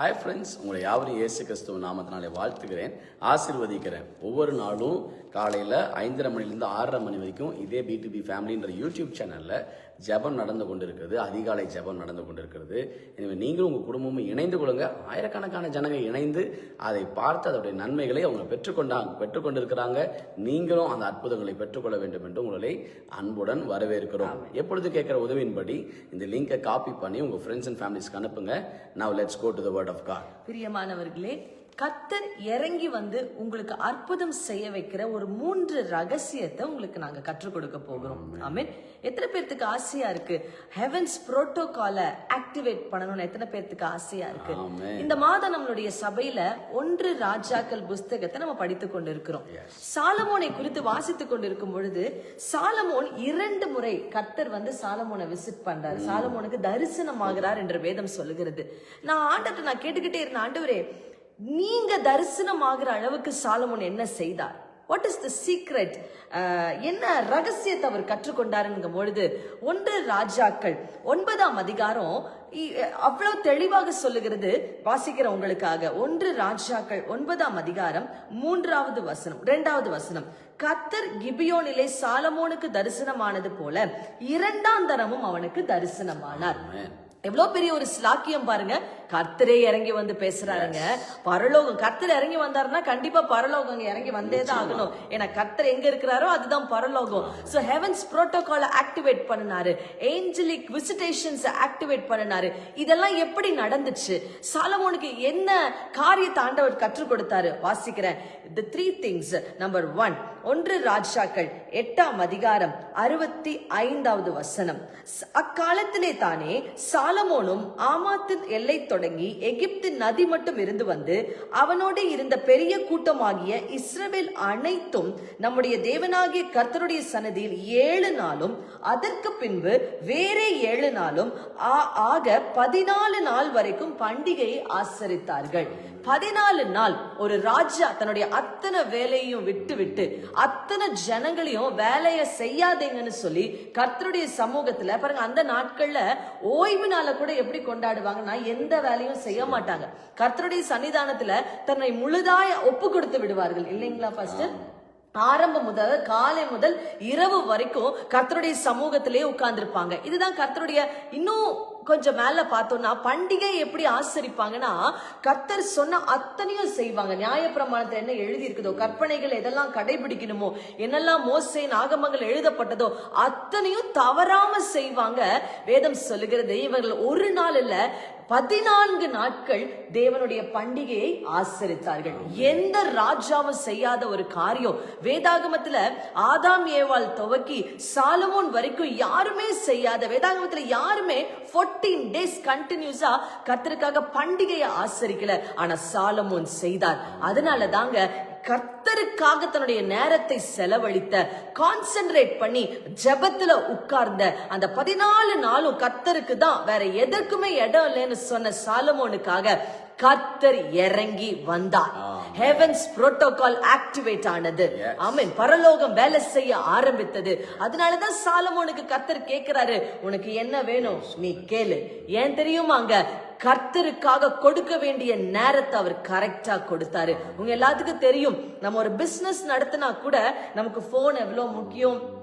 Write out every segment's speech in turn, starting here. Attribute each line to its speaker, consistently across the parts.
Speaker 1: Hi friends உங்களை யாவரும் இயேசு கிறிஸ்துவ நாமத்தினாலே வாழ்த்துக்கிறேன் ஆசிர்வதிக்கிறேன். ஒவ்வொரு நாளும் காலையில் ஐந்தரை மணிலேருந்து ஆறரை மணி வரைக்கும் இதே பிடிபி ஃபேமிலின்ற யூடியூப் சேனலில் ஜெபம் நடந்து கொண்டிருக்கிறது. அதிகாலை ஜெபம் நடந்து கொண்டிருக்கிறது. எனவே நீங்களும் உங்கள் குடும்பமும் இணைந்து கொள்ளுங்க. ஆயிரக்கணக்கான ஜனங்க இணைந்து அதை பார்த்து அதோடைய நன்மைகளை அவங்க பெற்றுக்கொண்டாங்க பெற்றுக்கொண்டிருக்கிறாங்க. நீங்களும் அந்த அற்புதங்களை பெற்றுக்கொள்ள வேண்டும் என்று உங்களை அன்புடன் வரவேற்கிறோம். எப்பொழுது கேட்குற உதவியின்படி இந்த லிங்கை காப்பி பண்ணி உங்கள் ஃப்ரெண்ட்ஸ் அண்ட் ஃபேமிலிஸ்க்கு அனுப்புங்க. Now let's go to the word of God
Speaker 2: பிரியமானவர்களே கத்தர் இறங்கி வந்து உங்களுக்கு அற்புதம் செய்ய வைக்கிற ஒரு மூன்று ரகசியத்தை உங்களுக்கு நாங்க கற்றுக் கொடுக்க போகிறோம். ஆமென். எத்தனை பேர்த்துக்கு ஆசையா இருக்கு? ஹெவன்ஸ் புரோட்டோகால ஆக்டிவேட் பண்ணணும்னு எத்தனை பேர்த்துக்கு ஆசையா இருக்கு. இந்த மாதம் நம்மளுடைய சபையில ஒன்று ராஜாக்கள் புஸ்தகத்தை நம்ம படித்துக் கொண்டிருக்கிறோம். சாலமோனை குறித்து வாசித்துக் கொண்டிருக்கும் பொழுது சாலமோன் இரண்டு முறை கர்த்தர் வந்து சாலமோனை விசிட் பண்றாரு. சாலமோனுக்கு தரிசனமாகிறார் என்று வேதம் சொல்லுகிறது. நான் ஆண்டத்தை நான் கேட்டுக்கிட்டே இருந்தேன் ஆண்டவரே நீங்க தரிசனமாகிற அளவுக்கு சாலமோன் என்ன செய்தார்? வாட் இஸ் த சீக்ரெட் என்ன ரகசியத்தை அவர் கற்றுக்கொண்டாருங்கும் பொழுது ஒன்று ராஜாக்கள் ஒன்பதாம் அதிகாரம் அவ்வளவு தெளிவாக சொல்லுகிறது வாசிக்கிற உங்களுக்காக. ஒன்று ராஜாக்கள் ஒன்பதாம் அதிகாரம் மூன்றாவது வசனம் இரண்டாவது வசனம். கத்தர் கிபியோனிலே சாலமோனுக்கு தரிசனமானது போல இரண்டாம் தரமும் அவனுக்கு தரிசனமானார். எவ்வளவு பெரிய ஒரு ஸ்லாக்கியம் பாருங்க. கர்த்தரே இறங்கி வந்து பேசுறாருங்க. பரலோகம் கர்த்தர் இறங்கி வந்தாருன்னா கண்டிப்பா பரலோகம் இறங்கி வந்தே தான் ஆகணும். ஏன்னா கர்த்தர் எங்க இருக்கிறாரோ அதுதான் பரலோகம். சோ ஹெவன்ஸ் புரோட்டோகால ஆக்டிவேட் பண்ணினாரு. ஏஞ்சலிக் விசிட்டேஷன்ஸ் ஆக்டிவேட் பண்ணினாரு. இதெல்லாம் எப்படி நடந்துச்சு? சாலமோனுக்கு என்ன காரியத்தை ஆண்டவர் கற்றுக் கொடுத்தாரு? வாசிக்கிறேன். The three things number one ஒன்று ராஜாக்கள் எட்டாம் அதிகாரம் அறுபத்தி ஐந்தாவது வசனம். ஸ்- அக்காலத்திலே தானே சாலமோனும் ஆமாத்தின் எல்லை தொடங்கி எகிப்து நதி மட்டும் இருந்து வந்து அவனோடு இருந்த பெரிய கூட்டமாகிய இஸ்ரவேல் அனைத்தும் நம்முடைய தேவனாகிய கர்த்தருடைய சன்னதியில் ஏழு நாளும் அதற்கு பின்பு வேறே ஏழு நாளும் ஆ- ஆக பதினாலு நாள் வரைக்கும் பண்டிகையை ஆசரித்தார்கள். பதினாலு நாள் ஒரு ராஜா தன்னுடைய அத்தனை வேலையையும் விட்டு விட்டு அத்தனை ஜனங்களையும் வேலையை செய்யாதீங்கன்னு சொல்லி கர்த்தருடைய சமூகத்துல பாருங்க அந்த நாட்கள்ல ஓய்வு நாளை கூட எப்படி கொண்டாடுவாங்கன்னா எந்த வேலையும் செய்ய மாட்டாங்க. கர்த்தருடைய சன்னிதானத்துல தன்னை முழுதாய ஒப்பு கொடுத்து விடுவார்கள். இல்லைங்களா ஃபர்ஸ்ட் ஆரம்பம் முதல் காலை முதல் இரவு வரைக்கும் கர்த்தருடைய சமூகத்திலே உட்கார்ந்திருப்பாங்க. இதுதான் கர்த்தருடைய இன்னும் கொஞ்சம் மேல பார்த்தோம்னா பண்டிகை எப்படி ஆசரிப்பாங்கன்னா கர்த்தர் சொன்ன அத்தனையும் செய்வாங்க. நியாயப்பிரமாணத்தை என்ன எழுதி இருக்குதோ கற்பனைகள் எதெல்லாம் கடைபிடிக்கணுமோ என்னெல்லாம் மோசையின் ஆகமங்கள் எழுதப்பட்டதோ அத்தனையும் தவறாம செய்வாங்க. வேதம் சொல்லுகிறது இவர்கள் ஒரு நாள் இல்ல பதினான்கு நாட்கள் தேவனுடைய பண்டிகையை ஆசரித்தார்கள். எந்த ராஜாவும் செய்யாத ஒரு காரியம். வேதாகமத்துல ஆதாம் ஏவால் துவக்கி சாலமோன் வரைக்கும் யாருமே செய்யாத வேதாகமத்துல யாருமே 14 டேஸ் கண்டினியூஸா கர்த்தருக்காக பண்டிகையை ஆசரிக்கல. ஆனா சாலமோன் செய்தார். அதனால தாங்க கர்த்தருக்காக தன்னுடைய நேரத்தை செலவழித்த கான்சென்ட்ரேட் பண்ணி ஜெபத்துல உட்கார்ந்த அந்த பதினாலு நாளும் கர்த்தருக்கு தான் வேற எதற்குமே இடம் இல்லைன்னு சொன்ன சாலமோனுக்காக கர்த்தர் இறங்கி வந்தார். ஹெவன்ஸ் புரோட்டோகால் ஆக்டிவேட் ஆனது. ஆமென். பரலோகம் வேலை செய்ய ஆரம்பித்தது. அதனாலதான் சாலமோனுக்கு கர்த்தர் கேக்குறாரு உனக்கு என்ன வேணும்? நீ கேளு. ஏன் தெரியுமாங்க கர்த்தருக்காக கொடுக்க வேண்டிய நேரத்தை அவர் கரெக்டா கொடுத்தாரு. உங்க எல்லாத்துக்கும் தெரியும். நம்ம ஒரு பிசினஸ் நடத்தினா கூட நமக்கு போன் எவ்வளவு முக்கியம்?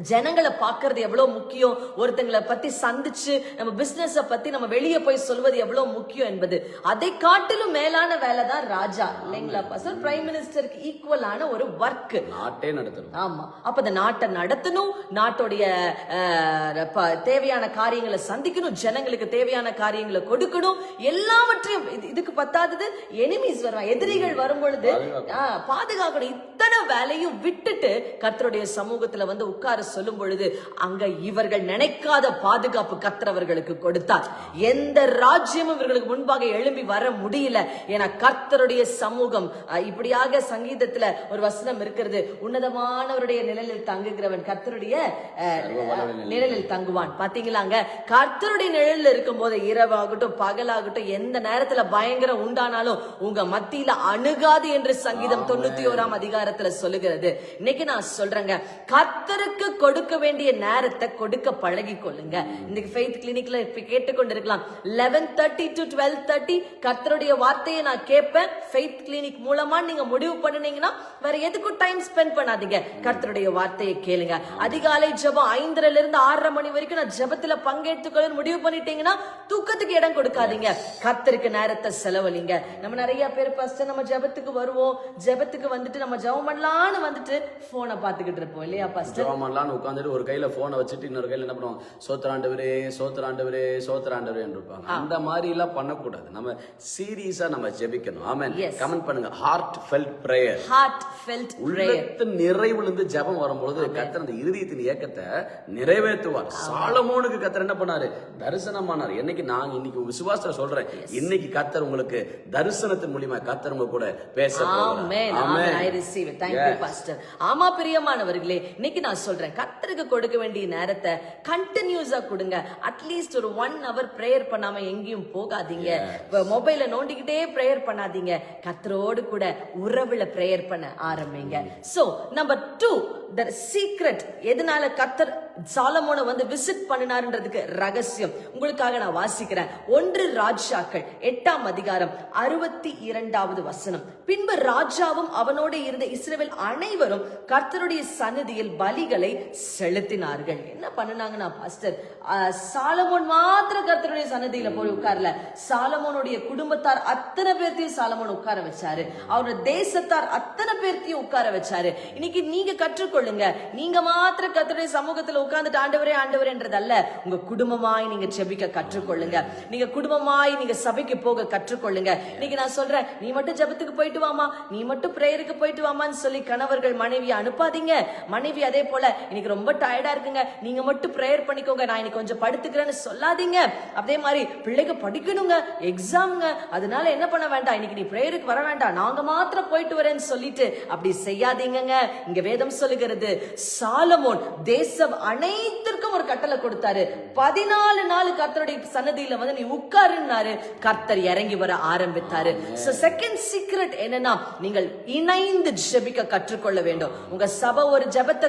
Speaker 2: ஜனங்களை பார்க்கிறது எவ்வளவு முக்கியம்? ஒருத்தங்களை பத்தி சந்திச்சு நம்ம பிசினஸ பத்தி நம்ம வெளியே போய் சொல்வது எவ்வளவு முக்கியம் என்பது. அதை காட்டிலும் மேலான வேலை தான் ராஜா. இல்லைங்களா பசல் பிரைம் மினிஸ்டருக்கு ஈக்குவலான ஒரு ஒர்க்
Speaker 1: நாட்டே நடத்தணும்.
Speaker 2: ஆமா. அப்ப இந்த நாட்டை நடத்தணும் நாட்டுடைய தேவையான காரியங்களை சந்திக்கணும் ஜனங்களுக்கு தேவையான காரியங்களை கொடுக்கணும். எல்லாவற்றையும் இது- இதுக்கு பத்தாதது எனிமீஸ் வருவாங்க எதிரிகள் வரும் பொழுது பாதுகாக்கணும். இத்தனை வேலையும் விட்டுட்டு கர்த்தருடைய சமூகத்துல வந்து உட்கார சொல்லும் பொழுது அங்க இவர்கள் நினைக்காத பாதுகாப்பு கர்த்தரவர்களுக்கு கொடுத்தார். எந்த ராஜ்யமும் இவர்களுக்கு முன்பாக எழும்பி வர முடியல. ஏன்னா கர்த்தருடைய சமூகம் இப்படியாக சங்கீதத்துல ஒரு வசனம் இருக்கிறது. உன்னதமானவருடைய நிழலில் தங்குகிறவன் கர்த்தருடைய நிழலில் தங்குவான். பாத்தீங்களாங்க? கர்த்தருடைய நிழலில் இருக்கும் போது இரவாகட்டும் பகலாகட்டும் எந்த நேரத்துல பயங்கரம் உண்டானாலும் உங்க மத்தியில அணுகாது என்று சங்கீதம் தொண்ணூத்தி ஓராம் அதிகாரத்துல அதிகாரத்துல சொல்லுகிறது. இன்னைக்கு நான் சொல்றேங்க கர்த்தருக்கு கொடுக்க வேண்டிய நேரத்தை கொடுக்க பழகி கொள்ளுங்க இன்னைக்கு ஃபெய்த் கிளினிக்ல கேட்டுக்கொண்டிருக்கலாம். Eleven thirty to twelve thirty கர்த்தருடைய வார்த்தையை நான் கேட்பேன். ஃபெய்த் கிளினிக் மூலமா நீங்க முடிவு பண்ணுனீங்கன்னா வேற எதுக்கும் டைம் ஸ்பெண்ட் பண்ணாதீங்க. கர்த்தருடைய வார்த்தையை கேளுங்க. அதிகாலை ஜெபம் ஐந்தரைல இருந்து ஆறரை மணி வரைக்கும் நான் ஜெபத்துல பங்கேற்றுக்கொள்ள முடிவு பண்ணிட்டீங்கன்னா தூக்கத்துக்கு இடம் கொடுக்காதீங்க. கர்த்தருக்கு நேரத்தை செலவழிங்க. நம்ம நிறைய பேர் ஃபர்ஸ்ட் நம்ம ஜெபத்துக்கு வருவோம். ஜெபத்துக்கு வந்துட்டு நம்ம ஜெபம் பண்ணலாம்னு வந்துட்டு போனை பார்த்துக்கிட்டு இருப்போம் இல்லையா ஃபர்ஸ்ட்
Speaker 1: ஜோமன்லான்னு உட்காந்துட்டு ஒரு கையில போனை வச்சுட்டு இன்னொரு கையில என்ன பண்ணுவோம்? சோத்திராண்டவரே சோத்திராண்டவரே சோத்திராண்டவரே இருப்பாங்க. அந்த மாதிரி எல்லாம் பண்ணக்கூடாது. நம்ம சீரியஸா நம்ம ஜெபிக்கணும்.
Speaker 2: Yes.
Speaker 1: கமெண்ட் பண்ணுங்க. Heartfelt prayer
Speaker 2: heartfelt prayer
Speaker 1: உள்ளத்து நிறைவிலிருந்து ஜெபம் வரும்பொழுது கத்தர் அந்த இருதயத்தின் இயக்கத்தை நிறைவேற்றுவார். சாலமோனுக்கு கத்தர் என்ன பண்ணாரு? தரிசனம் பண்ணாரு என்னைக்கு நாங்க இன்னைக்கு விசுவாசத்துல சொல்றேன். இன்னைக்கு கத்தர் உங்களுக்கு தரிசனத்தின் மூலியமா கத்தர் உங்க கூட பேச
Speaker 2: amen I receive it thank you pastor ஆமா பிரியமானவர்களே இன்னைக்கு நான் சொல்றேன் கர்த்தருக்கு கொடுக்க வேண்டிய நேரத்தை கண்டினியூஸா கொடுங்க. அட்லீஸ்ட் ஒரு ஒன் ஹவர் பிரேயர் பண்ணாம எங்கேயும் போகாதீங்க. மொபைல நோண்டிக்கிட்டே பிரேயர் பண்ணாதீங்க. கர்த்தரோடு கூட உறவுல பிரேயர் பண்ண ஆரம்பிங்க. So number two the secret எதனால கர்த்தர் சாலமோனை வந்து விசிட் பண்ணினாருன்றதுக்கு ரகசியம். உங்களுக்காக நான் வாசிக்கிறேன். ஒன்று ராஜாக்கள் எட்டாம் அதிகாரம் அறுபத்தி இரண்டாவது வசனம். பின்பு ராஜாவும் அவனோடு இருந்த இஸ்ரேல் அனைவரும் கர்த்தருடைய சந்நிதியில் பலிகளை செலுத்தினார்கள். என்ன பண்ணுனாங்கன்னா பாஸ்டர் ஆஹ், சாலமோன் மாத்திரம் கர்த்தருடைய சன்னதியில போய் உட்கார்ல. சாலமோனுடைய குடும்பத்தார் அத்தனை பேர்த்தையும் சாலமோன் உட்கார வச்சாரு. அவரோட தேசத்தார் அத்தனை பேர்த்தையும் உட்கார வச்சாரு. இன்னைக்கு நீங்க கற்றுக்கொள்ளுங்க. நீங்க மாத்திரம் கர்த்தருடைய சமூகத்துல உட்காந்துட்டு ஆண்டவரே ஆண்டவரேன்றதல்ல உங்க குடும்பமாய் நீங்க செபிக்க கற்றுக்கொள்ளுங்க. நீங்க குடும்பமாய் நீங்க சபைக்கு போக கற்றுக்கொள்ளுங்க. இன்னைக்கு நான் சொல்றேன் நீ மட்டும் ஜபத்துக்கு போயிட்டு வாமா. நீ மட்டும் பிரேயருக்கு போயிட்டு வாமான்னு சொல்லி கணவர்கள் மனைவியை அனுப்பாதீங்க. மனைவி அதே போல இன்னைக்கு ரொம்ப டயர்டா இருக்குங்க. நீங்க மட்டும் பிரேயர் பண்ணிக்கோங்க. நான் இன்னைக்கு கொஞ்சம் படுத்துக்கிறேன்னு சொல்லாதீங்க. அதே மாதிரி பிள்ளைங்க படிக்கணுங்க எக்ஸாம்ங்க அதனால என்ன பண்ண வேண்டாம்? இன்னைக்கு நீ பிரேயருக்கு வர வேண்டாம். நாங்க மாத்திரம் போயிட்டு வரேன்னு சொல்லிட்டு அப்படி செய்யாதீங்க இங்க வேதம் சொல்லுகிறது சாலமோன் தேசம் அனைத்திற்கும் ஒரு கட்டளை கொடுத்தாரு. பதினாலு நாள் கர்த்தருடைய சன்னதியில வந்து நீ உட்காருன்னாரு. கர்த்தர் இறங்கி வர ஆரம்பித்தாரு. சோ செகண்ட் சீக்ரெட் என்னன்னா நீங்கள் இணைந்து ஜெபிக்க கற்றுக்கொள்ள வேண்டும். உங்க சபை ஒரு ஜெபத்தை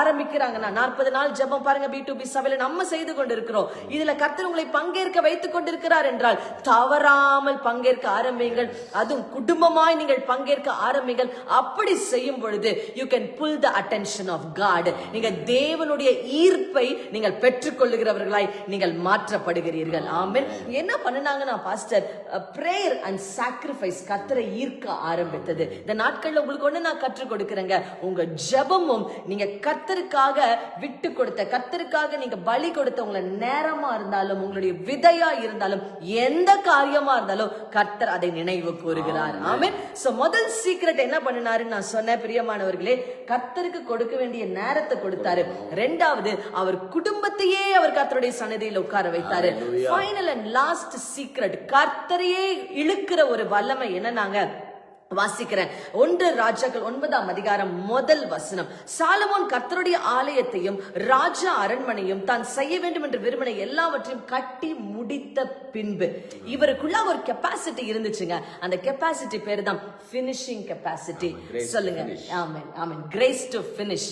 Speaker 2: ஆரம்பிக்கிறாங்கன்னா நாற்பது நாள் ஜெபம் பாருங்க பி டு பி சபையில நம்ம செய்து கொண்டிருக்கிறோம். இதுல கர்த்தர் உங்களை பங்கேற்க வைத்துக் கொண்டிருக்கிறார் என்றால் தவறாமல் பங்கேற்க ஆரம்பிங்கள் அதுவும் குடும்பமாய் நீங்கள் பங்கேற்க ஆரம்பிங்கள் அப்படி செய்யும் பொழுது you can pull the attention of God நீங்க தேவனுடைய ஈர்ப்பை நீங்கள் பெற்றுக்கொள்ளுகிறவர்களாய் நீங்கள் மாற்றப்படுகிறீர்கள். ஆமென். என்ன பண்ணுனாங்கன்னா பாஸ்டர் பிரேயர் அண்ட் சாக்ரிஃபைஸ் கத்தரை ஈர்க்க ஆரம்பித்தது. இந்த நாட்கள்ல உங்களுக்கு ஒண்ணு நான் கற்றுக் கொடுக்கிறேங்க. உங்க ஜெபமும் நீங்க கத்தருக்காக விட்டு கொடுத்த கத்தருக்காக நீங்க பலி கொடுத்த உங்களை நேரமா இருந்தாலும் உங்களுடைய விதையா இருந்தாலும் எந்த காரியமா இருந்தாலும் கர்த்தர் அதை நினைவு கூறுகிறார். ஆமென். சோ முதல் சீக்ரெட் என்ன பண்ணினாருன்னு நான் சொன்னேன் பிரியமானவர்களே. கர்த்தருக்கு கொடுக்க வேண்டிய நேரத்தை கொடுத்தாரு. ரெண்டாவது அவர் குடும்பத்தையே அவர் கர்த்தருடைய சன்னதியில உட்கார வைத்தாரு. ஃபைனல் அண்ட் லாஸ்ட் சீக்ரெட் கர்த்தரையே இழுக்கிற ஒரு வல்லமை என்னன்னாங்க வாசிக்கிறேன். ஒன்று ராஜாக்கள் ஒன்பதாம் அதிகாரம் முதல் வசனம். சாலமோன் கர்த்தருடைய ஆலயத்தையும் ராஜா அரண்மனையும் தான் செய்ய வேண்டும் என்று விரும்பின எல்லாவற்றையும் கட்டி முடித்த பின்பு. இவருக்குள்ள ஒரு கெப்பாசிட்டி இருந்துச்சுங்க. அந்த கெப்பாசிட்டி பேரு தான் பினிஷிங் கெப்பாசிட்டி சொல்லுங்க. Amen amen grace to finish.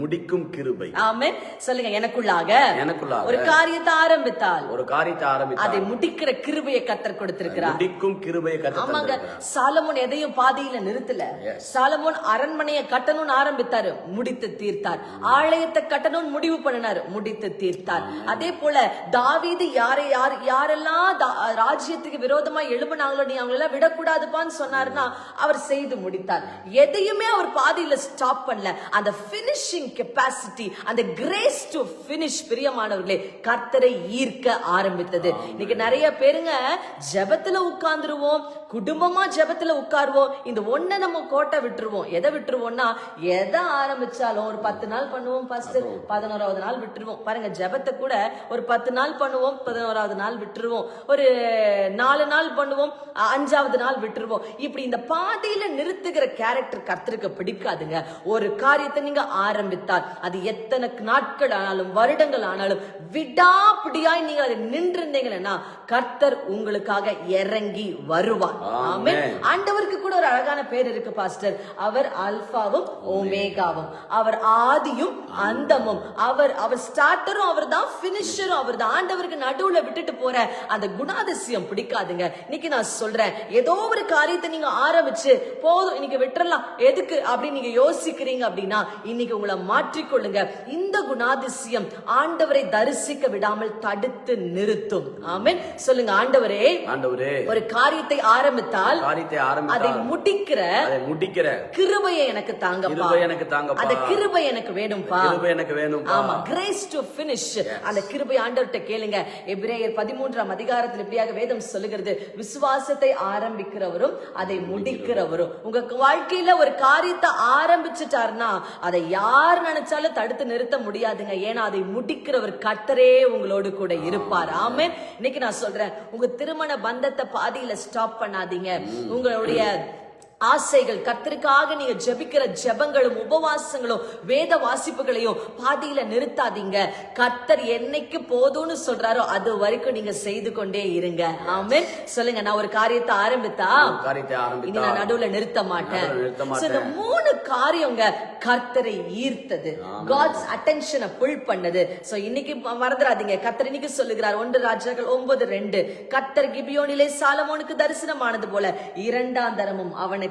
Speaker 1: முடிக்கும் கிருபை.
Speaker 2: ஆமென். சொல்லுங்க எனக்குள்ளாக
Speaker 1: எனக்குள்ளாக
Speaker 2: ஒரு காரியத்தை ஆரம்பித்தால்
Speaker 1: ஒரு காரியத்தை ஆரம்பித்து
Speaker 2: அதை முடிக்கிற கிருபையை கத்தர் கொடுத்திருக்கிறார்.
Speaker 1: முடிக்கும் கிருபையை
Speaker 2: ஆமாங்க.
Speaker 1: கத்த
Speaker 2: சாலமோன் எதையும் பாதியில நிறுத்தல. சாலமோன் அரண்மனையை கட்டணும்னு ஆரம்பித்தாரு முடித்து தீர்த்தார். ஆலயத்தை கட்டணும்னு முடிவு பண்ணினாரு முடித்து தீர்த்தார். அதே போல தாவீது யாரை யார் யாரெல்லாம் ராஜ்யத்துக்கு விரோதமா எழுப்புனாங்களோ நீ அவங்கள எல்லாம் விடக்கூடாதுப்பான்னு சொன்னாருன்னா அவர் செய்து முடித்தார். எதையுமே அவர் பாதியில ஸ்டாப் பண்ணல. அந்த பினிஷிங் கெப்பாசிட்டி அந்த கிரேஸ் டு பினிஷ் பிரியமானவர்களே கர்த்தரை ஈர்க்க ஆரம்பித்தது. இன்னைக்கு நிறைய பேருங்க ஜெபத்துல உட்கார்ந்துருவோம் குடும்பமா ஜெபத்துல உட்காருவோம் இந்த ஒண்ண நம்ம கோட்டை விட்டுருவோம். எதை விட்டுருவோம்னா எதை ஆரம்பிச்சாலும் ஒரு பத்து நாள் பண்ணுவோம் ஃபர்ஸ்ட் பதினோராவது நாள் விட்டுருவோம். பாருங்க ஜெபத்தை கூட ஒரு பத்து நாள் பண்ணுவோம் பதினோராவது நாள் விட்டுருவோம். ஒரு நாலு நாள் பண்ணுவோம் அஞ்சாவது நாள் விட்டுருவோம். இப்படி இந்த பாதையில நிறுத்துகிற கேரக்டர் கர்த்தருக்கு பிடிக்காதுங்க. ஒரு காரியத்தை நீங்க ஆரம்பித்தால் அது எத்தனை நாட்கள் ஆனாலும் வருடங்கள் ஆனாலும் விடாப்பிடியாய் நீங்க அதை நின்றிருந்தீங்கன்னா கர்த்தர் உங்களுக்காக இறங்கி வருவார். ஆண்டவருக்கு கூட ஒரு அழகான பேர் இருக்கு பாஸ்டர். அவர் அல்பாவும் ஓமேகாவும் அவர் ஆதியும் அந்தமும். அவர் அவர் ஸ்டார்டரும் அவர் தான் பினிஷரும் அவர் தான் ஆண்டவருக்கு நடுவுல விட்டுட்டு போற அந்த குணாதிசயம் பிடிக்காதுங்க. இன்னைக்கு நான் சொல்றேன் ஏதோ ஒரு காரியத்தை நீங்க ஆரம்பிச்சு போதும் இன்னைக்கு விட்டுறலாம். எதுக்கு அப்படின்னு நீங்க யோசிக்கிறீங்க அப்படின்னா இன்னைக்கு உங்களை மாற்றிக்கொள்ளுங்க. இந்த குணாதிசயம் ஆண்டவரை தரிசிக்க விடாமல் தடுத்து நிறுத்தும். ஆமென். சொல்லுங்க ஆண்டவரே
Speaker 1: ஆண்டவரே.
Speaker 2: ஒரு காரியத்தை ஆரம்பித்தால்
Speaker 1: காரியத்தை
Speaker 2: அதை
Speaker 1: ஆரம்பித்தால்
Speaker 2: முடிக்கிற
Speaker 1: அதை முடிக்கிற
Speaker 2: கிருபையை எனக்கு தாங்கப்பா.
Speaker 1: கிருபை எனக்கு தாங்கப்பா.
Speaker 2: அந்த கிருபை எனக்கு வேணும்பா.
Speaker 1: கிருபை எனக்கு வேணும்பா.
Speaker 2: ஆமா கிரேஸ் டு finish. அந்த கிருபை ஆண்டவர்கிட்ட கேளுங்க. எபிரேயர் பதிமூன்றாம் அதிகாரத்தில் இப்படியாக வேதம் சொல்லுகிறது. விசுவாசத்தை ஆரம்பிக்கிறவரும் அதை முடிக்கிறவரும். உங்க வாழ்க்கையில ஒரு காரியத்தை ஆரம்பிச்சுட்டாருன்னா அதை யார் நினைச்சாலும் தடுத்து நிறுத்த முடியாதுங்க. ஏன்னா அதை முடிக்கிறவர் கர்த்தரே உங்களோடு கூட இருப்பார். ஆமென். இன்னைக்கு நான் சொல்றேன். உங்க திருமண பந்தத்தை பாதியில ஸ்டாப் பண்ணாதீங்க. உங்களுடைய ஆசைகள் கர்த்தருக்காக நீங்க ஜெபிக்கிற ஜெபங்களும் உபவாசங்களும் வேத வாசிப்புகளையும் பாதியில நிறுத்தாதீங்க. கர்த்தர் என்னைக்கு போதும்னு சொல்றாரோ அது வரைக்கும் நீங்க செய்து கொண்டே இருங்க. ஆமென். சொல்லுங்க நான் ஒரு காரியத்தை ஆரம்பித்தா? இனி நான் நடுவுல நிறுத்த மாட்டேன். இந்த மூணு காரியங்க கர்த்தரை ஈர்த்தது. காட்ஸ் அட்டென்ஷனை புல் பண்ணது. சோ இன்னைக்கு மறந்துடாதீங்க. கர்த்தர் இன்னைக்கு சொல்லுகிறார் ஒன்று ராஜாக்கள் ஒன்பது ரெண்டு. கர்த்தர் கிபியோனிலே சாலமோனுக்கு தரிசனமானது போல இரண்டாம் தரமும் அவனுக்கு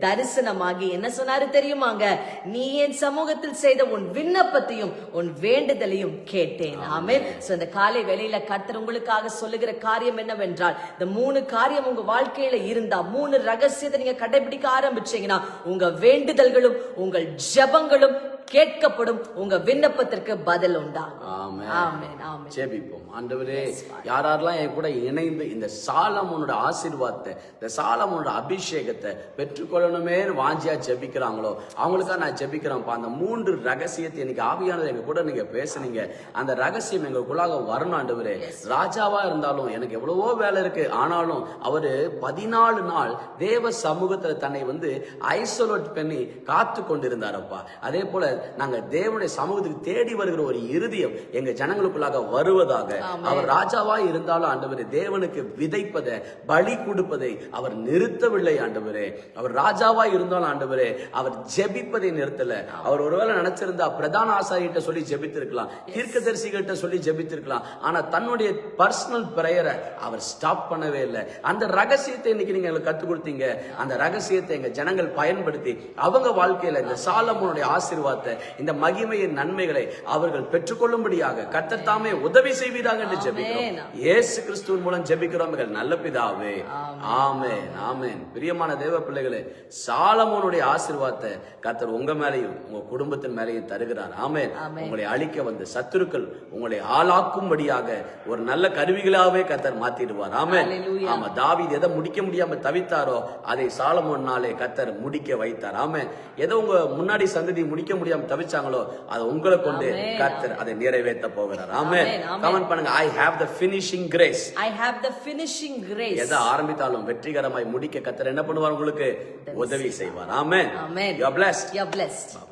Speaker 2: தரிசனமாகி என்ன சொன்னாரு தெரியுமாங்க? நீ என் சமூகத்தில் செய்த உன் விண்ணப்பத்தையும் உன் வேண்டுதலையும் கேட்டேன். ஆமென். சோ இந்த காலை வேளையில கர்த்தர் உங்களுக்காக சொல்லுகிற காரியம் என்னவென்றால் இந்த மூணு காரியம் உங்க வாழ்க்கையில இருந்தா மூணு ரகசியத்தை நீங்க கடைபிடிக்க ஆரம்பிச்சீங்கன்னா உங்க வேண்டுதல்களும் உங்கள் ஜெபங்களும் கேட்கப்படும் உங்க விண்ணப்பத்திற்கு பதில் உண்டாகும்.
Speaker 1: ஜெபிப்போம். ஆண்டவரே யார் யாரெல்லாம் என் கூட இணைந்து இந்த சாலமோனோட ஆசீர்வாதத்தை இந்த சாலமோனோட அபிஷேகத்தை பெற்றுக்கொள்ளணுமே வாஞ்சியா ஜெபிக்கிறாங்களோ அவங்களுக்காக நான் ஜெபிக்கிறேன்ப்பா. அந்த மூன்று ரகசியத்தை இன்னைக்கு ஆவியானது எங்க கூட நீங்க பேசுனீங்க. அந்த ரகசியம் எங்களுக்குள்ளாக வரணும் ஆண்டவரே. ராஜாவா இருந்தாலும் எனக்கு எவ்வளவோ வேலை இருக்கு. ஆனாலும் அவரு பதினாலு நாள் தேவ சமூகத்துல தன்னை வந்து ஐசோலேட் பண்ணி காத்து கொண்டிருந்தாரப்பா அதே போல நாங்க தேவனுடைய சமூகத்துக்கு தேடி வருகிற ஒரு இருதயம் எங்க ஜனங்களுக்குள்ளாக வருவதாக. அவர் ராஜாவா இருந்தாலும் ஆண்டவரே தேவனுக்கு விதைப்பதை பலி கொடுப்பதை அவர் நிறுத்தவில்லை ஆண்டவரே. அவர் ராஜாவா இருந்தாலும் ஆண்டவரே அவர் ஜெபிப்பதை நிறுத்தல. அவர் ஒருவேளை நினைச்சிருந்தா பிரதான ஆசாரியிட்ட சொல்லி ஜெபித்திருக்கலாம் தீர்க்கதரிசிகிட்ட சொல்லி ஜெபித்திருக்கலாம். ஆனா தன்னுடைய பர்சனல் பிரேயரை அவர் ஸ்டாப் பண்ணவே இல்லை. அந்த ரகசியத்தை இன்னைக்கு நீங்க எங்களுக்கு கற்றுக் கொடுத்தீங்க. அந்த ரகசியத்தை எங்க ஜனங்கள் பயன்படுத்தி அவங்க வாழ்க்கையில இந்த சாலமோனுடைய ஆசீர்வாதத்தை இந்த மகிமையின் நன்மைகளை அவர்கள் பெற்றுக்கொள்ளும்படியாக கர்த்தர் தாமே உதவி செய்வீராக என்று ஜெபிக்கிறோம். இயேசு கிறிஸ்துவின் மூலம் ஜெபிக்கிறோம் நல்ல பிதாவே. ஆமென். ஆமென் பிரியமான தேவ பிள்ளைகளே சாலமோனுடைய ஆசீர்வாதத்தை கர்த்தர் உங்க மேலையும் உங்க குடும்பத்தின் மேலையும் தருகிறார். ஆமென். உங்களை அழிக்க வந்த சத்துருக்கள் உங்களை ஆளாக்கும்படியாக ஒரு நல்ல கருவிகளாவே கர்த்தர் மாத்திடுவார். ஆமென். ஆமா தாவீது எதை முடிக்க முடியாம தவித்தாரோ அதை சாலமோன்னாலே கர்த்தர் முடிக்க வைத்தார். ஆமென். எதை உங்க முன்னாடி சந்ததி முடிக்க முடியாம தவிச்சாங்களோ அதை உங்களை கொண்டு கர்த்தர் அதை நிறைவேற்ற போகிறார்.
Speaker 2: amen.
Speaker 1: கமெண்ட் பண்ணுங்க. I have the finishing grace
Speaker 2: I have the finishing grace.
Speaker 1: எதை ஆரம்பித்தாலும் வெற்றிகரமாய் முடிக்க கர்த்தர் என்ன பண்ணுவார் உங்களுக்கு? உதவி செய்வார். Amen.
Speaker 2: Amen.
Speaker 1: You are blessed
Speaker 2: you're blessed.
Speaker 1: Bye